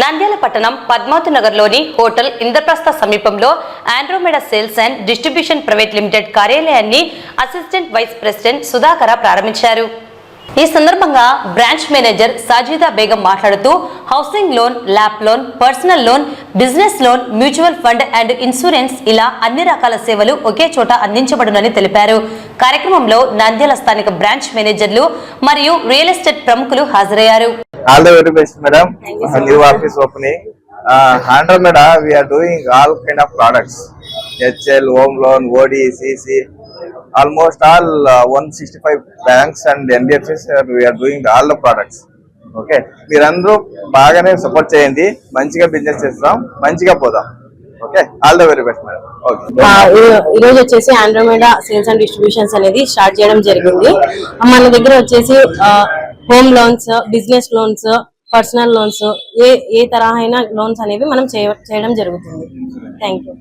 నంద్యాల పట్టణం పద్మావతి నగర్లోని హోటల్ ఇంద్రప్రస్థ సమీపంలో Andromeda sales and distribution private limited కార్యాలయాన్ని అసిస్టెంట్ వైస్ ప్రెసిడెంట్ సుధాకర ప్రారంభించారు. ఈ సందర్భంగా బ్రాంచ్ మేనేజర్ సాజిదా బేగం మాట్లాడుతూ housing loan LAP loan personal loan business loan mutual fund and insurance ఇలా అన్ని రకాల సేవలు ఒకే చోట అందించబడునని తెలిపారు. కార్యక్రమంలో నంద్యాల స్థానిక బ్రాంచ్ మేనేజర్లు మరియు రియల్ ఎస్టేట్ ప్రముఖులు హాజరయ్యారు. All the very best madam new office opening hundred madam we are doing all kind of products HL home loan OD CC almost all one sixty five banks and NBFCs we are doing all the products okay మీరందరూ బాగానే support చేయండి. మంచిగా business చేస్తాం. మంచిగా పోదాం. Okay all the very best madam ఈరోజు వచ్చేసి Andromeda sales and distributions అనేది స్టార్ట్ చేయడం జరిగింది. మన దగ్గర వచ్చేసి home loans business loans personal loans ఏ ఏ తరహా అయిన లోన్స్ అనేవి మనం చేయ- చేయడం జరుగుతుంది. Thank you